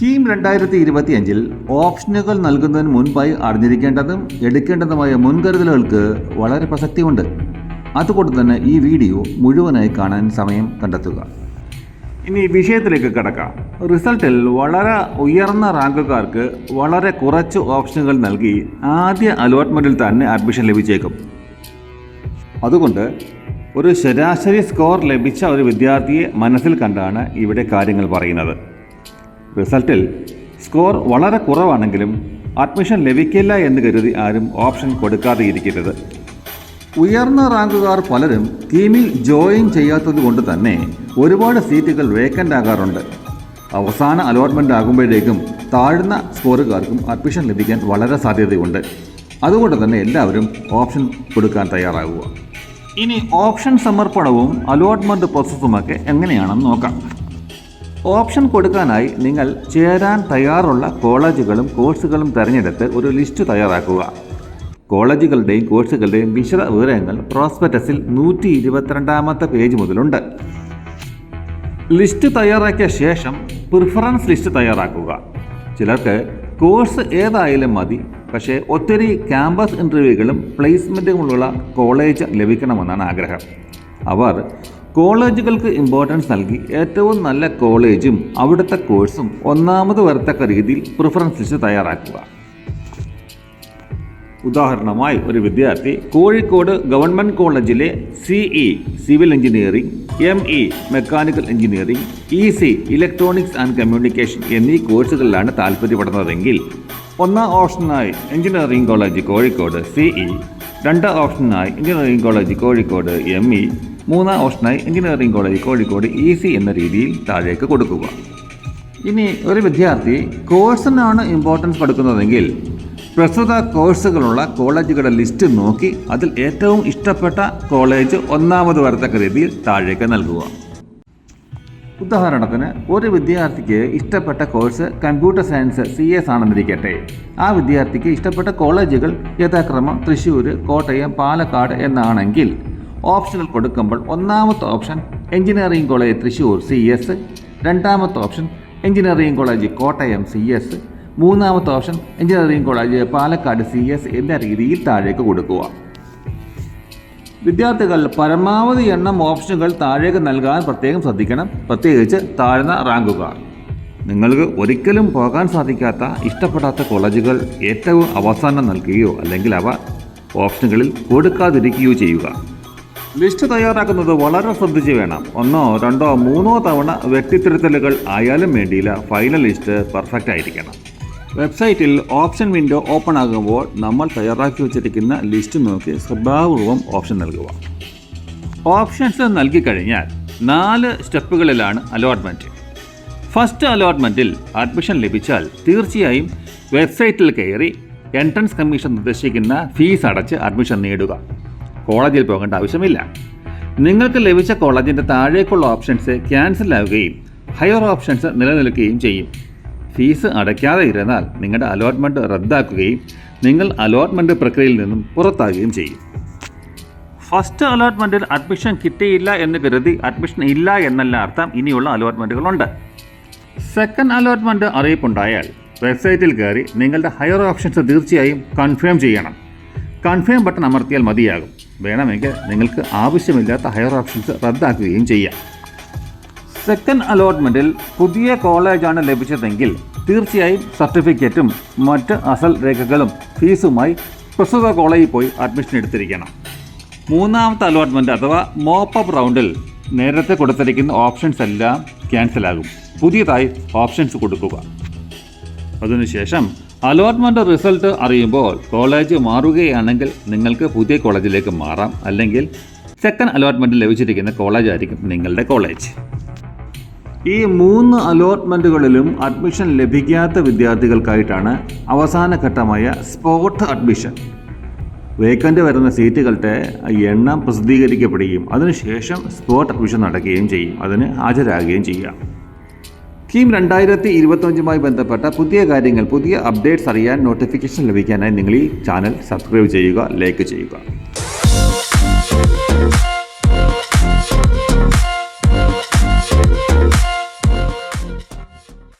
കീം രണ്ടായിരത്തി ഇരുപത്തി അഞ്ചിൽ ഓപ്ഷനുകൾ നൽകുന്നതിന് മുൻപായി അറിഞ്ഞിരിക്കേണ്ടതും എടുക്കേണ്ടതുമായ മുൻകരുതലുകൾക്ക് വളരെ പ്രസക്തിയുണ്ട്. അതുകൊണ്ട് തന്നെ ഈ വീഡിയോ മുഴുവനായി കാണാൻ സമയം കണ്ടെത്തുക. ഇനി വിഷയത്തിലേക്ക് കിടക്കാം. റിസൾട്ടിൽ വളരെ ഉയർന്ന റാങ്കുകാർക്ക് വളരെ കുറച്ച് ഓപ്ഷനുകൾ നൽകി ആദ്യ അലോട്ട്മെന്റിൽ തന്നെ അഡ്മിഷൻ ലഭിച്ചേക്കും. അതുകൊണ്ട് ഒരു ശരാശരി സ്കോർ ലഭിച്ച ഒരു വിദ്യാർത്ഥിയെ മനസ്സിൽ കണ്ടാണ് ഇവിടെ കാര്യങ്ങൾ പറയുന്നത്. റിസൾട്ടിൽ സ്കോർ വളരെ കുറവാണെങ്കിലും അഡ്മിഷൻ ലഭിക്കില്ല എന്ന് കരുതി ആരും ഓപ്ഷൻ കൊടുക്കാതെ ഇരിക്കരുത് ഉയർന്ന റാങ്കുകാർ പലരും ടീമിൽ ജോയിൻ ചെയ്യാത്തത് കൊണ്ട് തന്നെ ഒരുപാട് സീറ്റുകൾ വേക്കന്റ് ആകാറുണ്ട്. അവസാന അലോട്ട്മെന്റ് ആകുമ്പോഴേക്കും താഴ്ന്ന സ്കോറുകാർക്കും അഡ്മിഷൻ ലഭിക്കാൻ വളരെ സാധ്യതയുണ്ട്. അതുകൊണ്ട് തന്നെ എല്ലാവരും ഓപ്ഷൻ കൊടുക്കാൻ തയ്യാറാകുക ഇനി ഓപ്ഷൻ സമർപ്പണവും അലോട്ട്മെന്റ് പ്രോസസ്സുമൊക്കെ എങ്ങനെയാണെന്ന് നോക്കാം. ഓപ്ഷൻ കൊടുക്കാനായി നിങ്ങൾ ചേരാൻ തയ്യാറുള്ള കോളേജുകളും കോഴ്സുകളും തിരഞ്ഞെടുത്ത് ഒരു ലിസ്റ്റ് തയ്യാറാക്കുക. കോളേജുകളുടെയും കോഴ്സുകളുടെയും വിശദ വിവരങ്ങൾ പ്രോസ്പെക്ടസിൽ നൂറ്റി ഇരുപത്തിരണ്ടാമത്തെ പേജ് മുതലുണ്ട്. ലിസ്റ്റ് തയ്യാറാക്കിയ ശേഷം പ്രിഫറൻസ് ലിസ്റ്റ് തയ്യാറാക്കുക. ചിലർക്ക് കോഴ്സ് ഏതായാലും മതി പക്ഷേ ഒത്തിരി ക്യാമ്പസ് ഇന്റർവ്യൂകളും പ്ലേസ്മെന്റുകളുള്ള കോളേജ് ലഭിക്കണമെന്നാണ് ആഗ്രഹം. അവർ കോളേജുകൾക്ക് ഇമ്പോർട്ടൻസ് നൽകി ഏറ്റവും നല്ല കോളേജും അവിടുത്തെ കോഴ്സും ഒന്നാമത് വരത്തക്ക രീതിയിൽ പ്രിഫറൻസ് ലിസ്റ്റ് തയ്യാറാക്കുക. ഉദാഹരണമായി ഒരു വിദ്യാർത്ഥി കോഴിക്കോട് ഗവൺമെന്റ് കോളേജിലെ CE civil engineering M E mechanical engineering E C electronics and communication എന്നീ കോഴ്സുകളിലാണ് താല്പര്യപ്പെടുന്നതെങ്കിൽ ഒന്നാം ഓപ്ഷനായി എഞ്ചിനീയറിംഗ് കോളേജ് കോഴിക്കോട് സിഇ രണ്ടാം ഓപ്ഷനായി engineering college Kozhikode M E മൂന്നാം ഓപ്ഷനായി engineering college Kozhikode E C എന്ന രീതിയിൽ താഴേക്ക് കൊടുക്കുക. ഇനി ഒരു വിദ്യാർത്ഥി കോഴ്സിനാണ് ഇമ്പോർട്ടൻസ് കൊടുക്കുന്നതെങ്കിൽ പ്രസ്തുത കോഴ്സുകളുള്ള കോളേജുകളുടെ ലിസ്റ്റ് നോക്കി അതിൽ ഏറ്റവും ഇഷ്ടപ്പെട്ട കോളേജ് ഒന്നാമത് വരത്തക്ക രീതിയിൽ താഴേക്ക് നൽകുക. ഉദാഹരണത്തിന് ഒരു വിദ്യാർത്ഥിക്ക് ഇഷ്ടപ്പെട്ട course computer science C S ആണെന്നിരിക്കട്ടെ ആ വിദ്യാർത്ഥിക്ക് ഇഷ്ടപ്പെട്ട കോളേജുകൾ യഥാക്രമം തൃശ്ശൂർ കോട്ടയം പാലക്കാട് എന്നാണെങ്കിൽ ഓപ്ഷനുകൾ കൊടുക്കുമ്പോൾ ഒന്നാമത്തെ option engineering college Thrissur C S രണ്ടാമത്തെ option engineering college Kottayam C S മൂന്നാമത്തെ option engineering college Palakkad C S എന്ന രീതിയിൽ താഴേക്ക് കൊടുക്കുക. വിദ്യാർത്ഥികൾ പരമാവധി എണ്ണം ഓപ്ഷനുകൾ താഴേക്ക് നൽകാൻ പ്രത്യേകം ശ്രദ്ധിക്കണം. പ്രത്യേകിച്ച് താഴ്ന്ന റാങ്കുകാർ നിങ്ങൾക്ക് ഒരിക്കലും പോകാൻ സാധിക്കാത്ത ഇഷ്ടപ്പെടാത്ത കോളേജുകൾ ഏറ്റവും അവസാനം നൽകുകയോ അല്ലെങ്കിൽ അവ ഓപ്ഷനുകളിൽ കൊടുക്കാതിരിക്കുകയോ ചെയ്യുക. ലിസ്റ്റ് തയ്യാറാക്കുന്നത് വളരെ ശ്രദ്ധിച്ച് വേണം. ഒന്നോ രണ്ടോ മൂന്നോ തവണ വ്യക്തിത്തിരുത്തലുകൾ ആയാലും വേണ്ടിയില്ല. ഫൈനൽ ലിസ്റ്റ് പെർഫെക്റ്റ് ആയിരിക്കണം. വെബ്സൈറ്റിൽ ഓപ്ഷൻ വിൻഡോ ഓപ്പൺ ആകുമ്പോൾ നമ്മൾ തയ്യാറാക്കി വച്ചിരിക്കുന്ന ലിസ്റ്റ് നോക്കി ശ്രദ്ധാപൂർവം ഓപ്ഷൻ നൽകുക. ഓപ്ഷൻസ് നൽകിക്കഴിഞ്ഞാൽ നാല് സ്റ്റെപ്പുകളിലാണ് അലോട്ട്മെന്റ് ഫസ്റ്റ് അലോട്ട്മെന്റിൽ അഡ്മിഷൻ ലഭിച്ചാൽ തീർച്ചയായും വെബ്സൈറ്റിൽ കയറി എൻട്രൻസ് കമ്മീഷൻ നിർദ്ദേശിക്കുന്ന ഫീസ് അടച്ച് അഡ്മിഷൻ നേടുക. കോളേജിൽ പോകേണ്ട ആവശ്യമില്ല. നിങ്ങൾക്ക് ലഭിച്ച കോളേജിന്റെ താഴേക്കുള്ള ഓപ്ഷൻസ് ക്യാൻസൽ ആവുകയും ഹയർ ഓപ്ഷൻസ് നിലനിൽക്കുകയും ചെയ്യും. ഫീസ് അടയ്ക്കാതെ ഇരുന്നാൽ നിങ്ങളുടെ അലോട്ട്മെന്റ് റദ്ദാക്കുകയും നിങ്ങൾ അലോട്ട്മെന്റ് പ്രക്രിയയിൽ നിന്നും പുറത്താകുകയും ചെയ്യും. ഫസ്റ്റ് അലോട്ട്മെന്റിൽ അഡ്മിഷൻ കിട്ടിയില്ല എന്ന് കരുതി അഡ്മിഷൻ ഇല്ല എന്നല്ല അർത്ഥം ഇനിയുള്ള അലോട്ട്മെന്റുകളുണ്ട് സെക്കൻഡ് അലോട്ട്മെന്റ് അറിയിപ്പുണ്ടായാൽ വെബ്സൈറ്റിൽ കയറി നിങ്ങളുടെ ഹയർ ഓപ്ഷൻസ് തീർച്ചയായും കൺഫേം ചെയ്യണം. കൺഫേം ബട്ടൺ അമർത്തിയാൽ മതിയാകും. വേണമെങ്കിൽ നിങ്ങൾക്ക് ആവശ്യമില്ലാത്ത ഹയർ ഓപ്ഷൻസ് റദ്ദാക്കുകയും ചെയ്യാം. സെക്കൻഡ് അലോട്ട്മെന്റിൽ പുതിയ കോളേജാണ് ലഭിച്ചതെങ്കിൽ തീർച്ചയായും സർട്ടിഫിക്കറ്റും മറ്റ് അസൽ രേഖകളും ഫീസുമായി പ്രസ്തുത കോളേജിൽ പോയി അഡ്മിഷൻ എടുത്തിരിക്കണം. മൂന്നാമത്തെ അലോട്ട്മെന്റ് അഥവാ മോപ്പപ്പ് റൗണ്ടിൽ നേരത്തെ കൊടുത്തിരിക്കുന്ന ഓപ്ഷൻസ് എല്ലാം ക്യാൻസലാകും. പുതിയതായി ഓപ്ഷൻസ് കൊടുക്കുക. അതിനുശേഷം അലോട്ട്മെന്റ് റിസൾട്ട് അറിയുമ്പോൾ കോളേജ് മാറുകയാണെങ്കിൽ നിങ്ങൾക്ക് പുതിയ കോളേജിലേക്ക് മാറാം. അല്ലെങ്കിൽ സെക്കൻഡ് അലോട്ട്മെന്റ് ലഭിച്ചിരിക്കുന്ന കോളേജായിരിക്കും നിങ്ങളുടെ കോളേജ്. ഈ മൂന്ന് അലോട്ട്മെന്റുകളിലും അഡ്മിഷൻ ലഭിക്കാത്ത വിദ്യാർത്ഥികൾക്കായിട്ടാണ് അവസാന ഘട്ടമായ സ്പോട്ട് അഡ്മിഷൻ. വേക്കന്റ് വരുന്ന സീറ്റുകളുടെ എണ്ണം പ്രസിദ്ധീകരിക്കപ്പെടുകയും അതിനുശേഷം സ്പോട്ട് അഡ്മിഷൻ നടക്കുകയും ചെയ്യും. അതിന് ഹാജരാകുകയും ചെയ്യാം. കീം രണ്ടായിരത്തി ഇരുപത്തഞ്ചുമായി ബന്ധപ്പെട്ട പുതിയ കാര്യങ്ങൾ പുതിയ അപ്ഡേറ്റ്സ് അറിയാൻ നോട്ടിഫിക്കേഷൻ ലഭിക്കാനായി നിങ്ങൾ ഈ ചാനൽ സബ്സ്ക്രൈബ് ചെയ്യുക ലൈക്ക് ചെയ്യുക.